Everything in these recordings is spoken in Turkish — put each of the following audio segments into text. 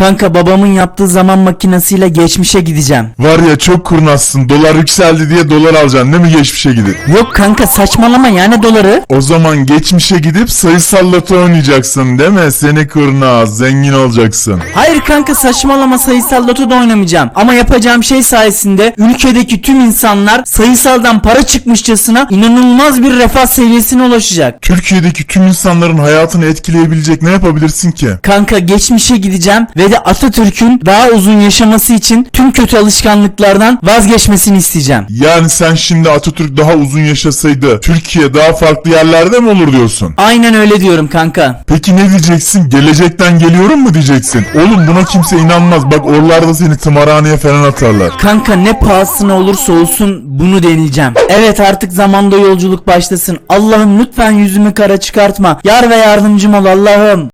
Kanka babamın yaptığı zaman makinesiyle geçmişe gideceğim. Var ya çok kurnazsın. Dolar yükseldi diye dolar alacaksın değil mi geçmişe gidip? Yok kanka saçmalama yani doları. O zaman geçmişe gidip sayısal loto oynayacaksın değil mi? Seni kurnaz, zengin olacaksın. Hayır kanka saçmalama sayısal loto da oynamayacağım. Ama yapacağım şey sayesinde ülkedeki tüm insanlar sayısaldan para çıkmışçasına inanılmaz bir refah seviyesine ulaşacak. Türkiye'deki tüm insanların hayatını etkileyebilecek ne yapabilirsin ki? Kanka geçmişe gideceğim ve de Atatürk'ün daha uzun yaşaması için tüm kötü alışkanlıklardan vazgeçmesini isteyeceğim. Yani sen şimdi Atatürk daha uzun yaşasaydı Türkiye daha farklı yerlerde mi olur diyorsun? Aynen öyle diyorum kanka. Peki ne diyeceksin? Gelecekten geliyorum mu diyeceksin? Oğlum buna kimse inanmaz. Bak oralarda seni tımarhaneye falan atarlar. Kanka ne pahasına olursa olsun bunu deneyeceğim. Evet artık zamanda yolculuk başlasın. Allah'ım lütfen yüzümü kara çıkartma. Yar ve yardımcım ol Allah'ım.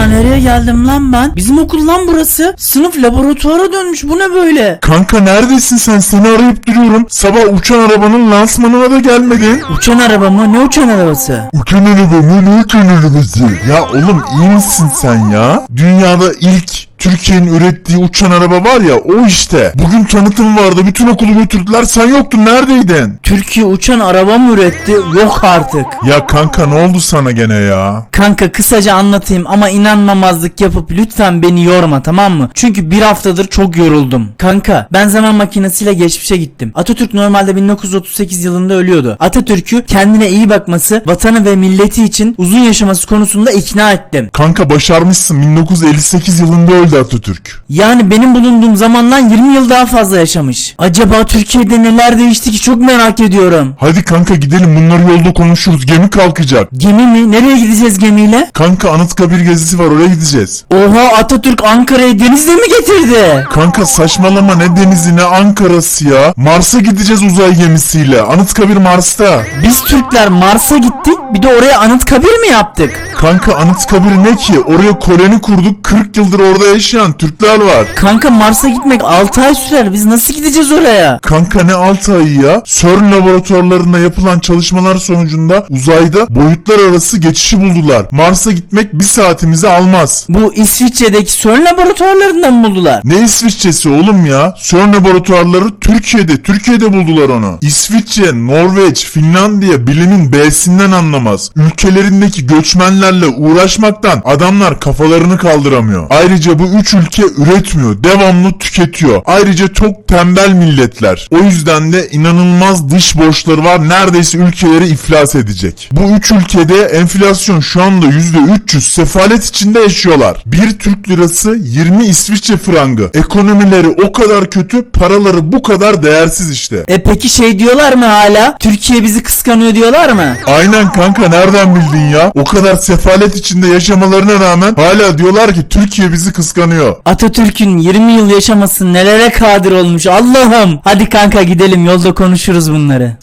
Ana nereye geldim lan ben? Bizim okul lan burası. Sınıf laboratuvara dönmüş. Bu ne böyle? Kanka neredesin sen? Seni arayıp duruyorum. Sabah uçan arabanın lansmanına da gelmedin. Uçan araba mı? Ne uçan arabası? Uçan araba mı? Ne uçan arabası? Ya oğlum iyi misin sen ya? Dünyada ilk Türkiye'nin ürettiği uçan araba var ya o işte. Bugün tanıtım vardı. Bütün okulu götürdüler. Sen yoktun. Neredeydin? Türkiye uçan araba mı üretti? Yok artık. Ya kanka ne oldu sana gene ya? Kanka kısaca anlatayım ama inanmamazlık yapıp lütfen beni yorma tamam mı? Çünkü bir haftadır çok yoruldum. Kanka ben zaman makinesiyle geçmişe gittim. Atatürk normalde 1938 yılında ölüyordu. Atatürk'ü kendine iyi bakması, vatanı ve milleti için uzun yaşaması konusunda ikna ettim. Kanka başarmışsın. 1958 yılında öldü Atatürk. Yani benim bulunduğum zamandan 20 yıl daha fazla yaşamış. Acaba Türkiye'de neler değişti ki çok merak ediyorum. Hadi kanka gidelim bunları yolda konuşuruz. Gemi kalkacak. Gemi mi? Nereye gideceğiz gemiyle? Kanka Anıtkabir gezisi var oraya gideceğiz. Oha Atatürk Ankara'yı denizle mi getirdi? Kanka saçmalama ne denizi ne Ankara'sı ya. Mars'a gideceğiz uzay gemisiyle. Anıtkabir Mars'ta. Biz Türkler Mars'a gittik bir de oraya Anıtkabir mi yaptık? Kanka Anıtkabir ne ki? Oraya koloni kurduk. 40 yıldır orada yaşayan Türkler var. Kanka Mars'a gitmek 6 ay sürer biz nasıl gideceğiz oraya? Kanka ne 6 ayı ya? CERN laboratuvarlarında yapılan çalışmalar sonucunda uzayda boyutlar arası geçişi buldular. Mars'a gitmek bir saatimizi almaz. Bu İsviçre'deki CERN laboratuvarlarından mı buldular? Ne İsviçre'si oğlum ya? CERN laboratuvarları Türkiye'de. Türkiye'de buldular onu. İsviçre, Norveç, Finlandiya bilimin B'sinden anlamaz. Ülkelerindeki göçmenlerle uğraşmaktan adamlar kafalarını kaldıramıyor. Ayrıca bu üç ülke üretmiyor. Devamlı tüketiyor. Ayrıca çok tembel milletler. O yüzden de inanılmaz dış borçları var. Neredeyse ülkeleri iflas edecek. Bu üç ülkede enflasyon şu anda %300 sefalet içinde yaşıyorlar. Bir Türk lirası 20 İsviçre frangı. Ekonomileri o kadar kötü, paraları bu kadar değersiz işte. E peki şey diyorlar mı hala? Türkiye bizi kıskanıyor diyorlar mı? Aynen kanka nereden bildin ya? O kadar sefalet içinde yaşamalarına rağmen hala diyorlar ki Türkiye bizi kıskanıyor. Atatürk'ün 20 yıl yaşaması nelere kadir olmuş Allah'ım. Hadi kanka gidelim yolda konuşuruz bunları.